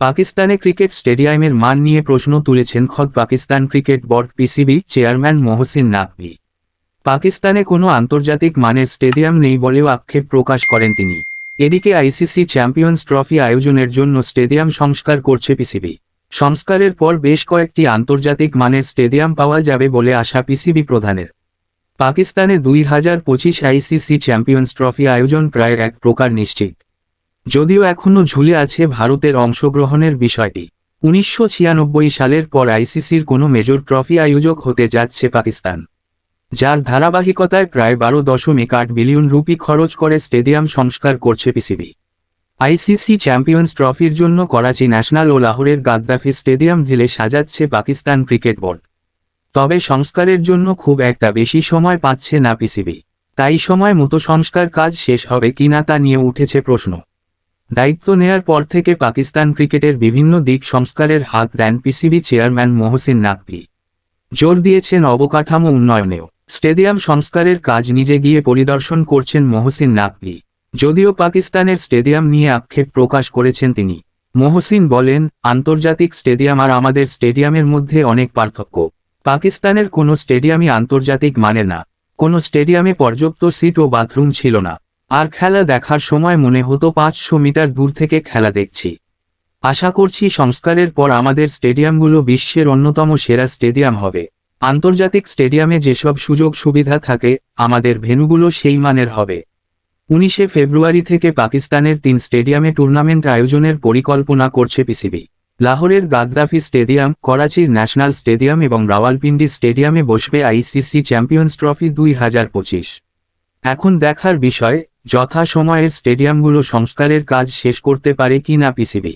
পাকিস্তানে ক্রিকেট স্টেডিয়ামের মান নিয়ে প্রশ্ন তুলেছেন খদ Pakistan cricket board PCB chairman Mohsin Naqvi. পাকিস্তানে কোনো আন্তর্জাতিক মানের স্টেডিয়াম নেই বলেও আক্ষেপ প্রকাশ করেন তিনি। এদিকে আইসিসি চ্যাম্পিয়ন্স ট্রফি আয়োজনের জন্য স্টেডিয়াম সংস্কার করছে পিসিবি। সংস্কারের পর বেশ কয়েকটি আন্তর্জাতিক মানের স্টেডিয়াম পাওয়া যাবে বলে আশা পিসিবি প্রধানের। পাকিস্তানে দুই হাজার পঁচিশ আইসিসি চ্যাম্পিয়ন্স ট্রফি আয়োজন প্রায় এক প্রকার নিশ্চিত। যদিও এখনও ঝুলে আছে ভারতের অংশগ্রহণের বিষয়টি। উনিশশো ছিয়ানব্বই সালের পর আইসিসির কোনো মেজর ট্রফি আয়োজক হতে যাচ্ছে পাকিস্তান, যার ধারাবাহিকতায় প্রায় বারো দশমিক আট বিলিয়ন রুপি খরচ করে স্টেডিয়াম সংস্কার করছে পিসিবি। আইসিসি চ্যাম্পিয়ন্স ট্রফির জন্য করাচি ন্যাশনাল ও লাহোরের গাদ্দাফি স্টেডিয়াম ঢেলে সাজাচ্ছে পাকিস্তান ক্রিকেট বোর্ড। তবে সংস্কারের জন্য খুব একটা বেশি সময় পাচ্ছে না পিসিবি। তাই সময় মতো সংস্কার কাজ শেষ হবে কিনা তা নিয়ে উঠেছে প্রশ্ন। দায়িত্ব নেয়ার পর থেকে পাকিস্তান ক্রিকেটের বিভিন্ন দিক সংস্কারের হাত দেন পিসিবি চেয়ারম্যান মোহসিন নাকভি। জোর দিয়েছেন অবকাঠামো উন্নয়নেও। স্টেডিয়াম সংস্কারের কাজ নিজে গিয়ে পরিদর্শন করছেন মোহসিন নাকভি। যদিও পাকিস্তানের স্টেডিয়াম নিয়ে আক্ষেপ প্রকাশ করেছেন তিনি। মোহসিন বলেন, আন্তর্জাতিক স্টেডিয়াম আর আমাদের স্টেডিয়ামের মধ্যে অনেক পার্থক্য। পাকিস্তানের কোনো স্টেডিয়ামই আন্তর্জাতিক মানে না। কোনো স্টেডিয়ামে পর্যাপ্ত সিট ও বাথরুম ছিল না। আর খেলা দেখার সময় মনে হতো পাঁচশো মিটার দূর থেকে খেলা দেখছি। আশা করছি সংস্কারের পর আমাদের স্টেডিয়ামগুলো বিশ্বের অন্যতম সেরা স্টেডিয়াম হবে। আন্তর্জাতিক স্টেডিয়ামে যেসব সুযোগ সুবিধা থাকে, আমাদের ভেন্যুগুলো সেই মানের হবে। উনিশে ফেব্রুয়ারি থেকে পাকিস্তানের তিন স্টেডিয়ামে টুর্নামেন্ট আয়োজনের পরিকল্পনা করছে পিসিবি। লাহোরের গাদ্দাফি স্টেডিয়াম করাচির ন্যাশনাল স্টেডিয়াম এবং রাওয়ালপিন্ডি স্টেডিয়ামে বসবে আইসিসি চ্যাম্পিয়ন্স ট্রফি দুই হাজার পঁচিশ। এখন দেখার বিষয় যথা সময়ের স্টেডিয়ামগুলো সংস্কারের কাজ শেষ করতে পারে কি না পিসিবি।